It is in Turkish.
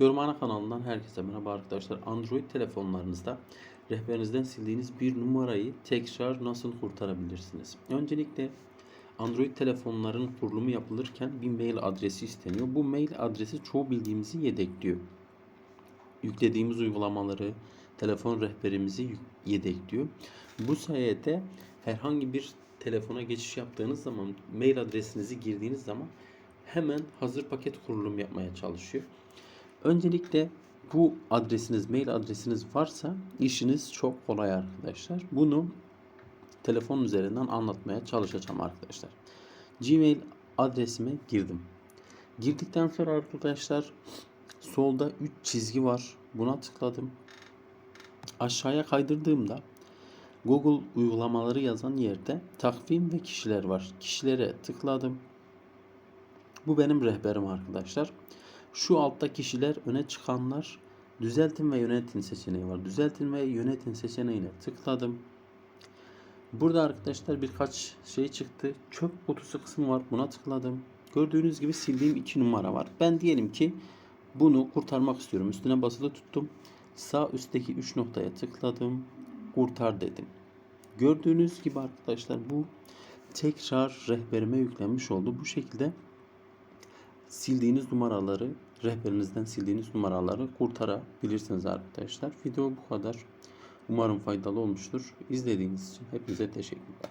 Yorumhane kanalından herkese merhaba arkadaşlar. Android telefonlarınızda rehberinizden sildiğiniz bir numarayı tekrar nasıl kurtarabilirsiniz? Öncelikle Android telefonların kurulumu yapılırken bir mail adresi isteniyor. Bu mail adresi çoğu bildiğimizi yedekliyor. Yüklediğimiz uygulamaları, telefon rehberimizi yedekliyor. Bu sayede herhangi bir telefona geçiş yaptığınız zaman mail adresinizi girdiğiniz zaman hemen hazır paket kurulum yapmaya çalışıyor. Öncelikle bu adresiniz, mail adresiniz varsa işiniz çok kolay arkadaşlar. Bunu telefon üzerinden anlatmaya çalışacağım arkadaşlar. Gmail adresime girdim. Girdikten sonra arkadaşlar solda 3 çizgi var. Buna tıkladım. Aşağıya kaydırdığımda Google uygulamaları yazan yerde takvim ve kişiler var. Kişilere tıkladım. Bu benim rehberim arkadaşlar. Şu altta kişiler öne çıkanlar düzeltin ve yönetin seçeneği var. Düzeltin ve yönetin seçeneğine tıkladım. Burada arkadaşlar birkaç şey çıktı. Çöp kutusu kısmı var. Buna tıkladım. Gördüğünüz gibi sildiğim iki numara var. Ben diyelim ki bunu kurtarmak istiyorum. Üstüne basılı tuttum. Sağ üstteki 3 noktaya tıkladım. Kurtar dedim. Gördüğünüz gibi arkadaşlar bu tekrar rehberime yüklenmiş oldu. Bu şekilde sildiğiniz numaraları rehberinizden sildiğiniz numaraları kurtarabilirsiniz arkadaşlar. Video bu kadar. Umarım faydalı olmuştur. İzlediğiniz için hepinize teşekkürler.